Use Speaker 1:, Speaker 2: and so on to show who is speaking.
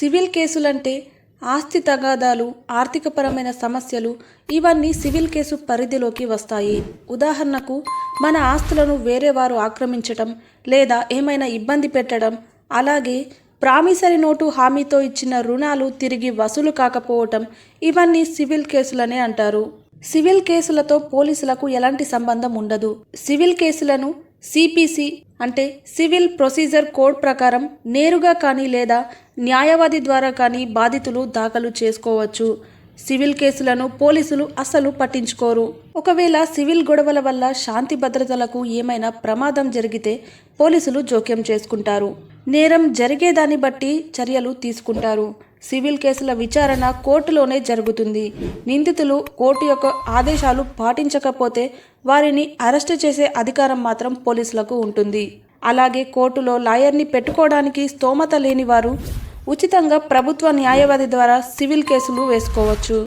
Speaker 1: Civil కేసులంటే ఆస్తి తగాదాలు ఆర్థికపరమైన సమస్యలు ఇవన్నీ సివిల్ కేసు పరిధిలోకి వస్తాయి. ఉదాహరణకు మన ఆస్తులను వేరే వారు ఆక్రమించటం లేదా ఏమైనా ఇబ్బంది పెట్టడం అలాగే ప్రామిసరీ నోటు హామీతో ఇచ్చిన రుణాలు తిరిగి వసూలు కాకపోవటం ఇవన్నీ సివిల్ కేసులనే అంటారు. సివిల్ కేసులతో పోలీసులకు ఎలాంటి సంబంధం ఉండదు. సివిల్ కేసులను సిపిసి అంటే సివిల్ ప్రొసీజర్ కోడ్ ప్రకారం నేరుగా కానీ లేదా న్యాయవాది ద్వారా కానీ బాధితులు దాఖలు చేసుకోవచ్చు. సివిల్ కేసులను పోలీసులు అస్సలు పట్టించుకోరు. ఒకవేళ సివిల్ గొడవల వల్ల శాంతి భద్రతలకు ఏమైనా ప్రమాదం జరిగితే పోలీసులు జోక్యం చేసుకుంటారు. నేరం జరిగేదాన్ని బట్టి చర్యలు తీసుకుంటారు. సివిల్ కేసుల విచారణ కోర్టులోనే జరుగుతుంది. నిందితులు కోర్టు యొక్క ఆదేశాలు పాటించకపోతే వారిని అరెస్టు చేసే అధికారం మాత్రం పోలీసులకు ఉంటుంది. అలాగే కోర్టులో లాయర్ని పెట్టుకోవడానికి స్తోమత లేని వారు ఉచితంగా ప్రభుత్వ న్యాయవాది ద్వారా సివిల్ కేసులు వేసుకోవచ్చు.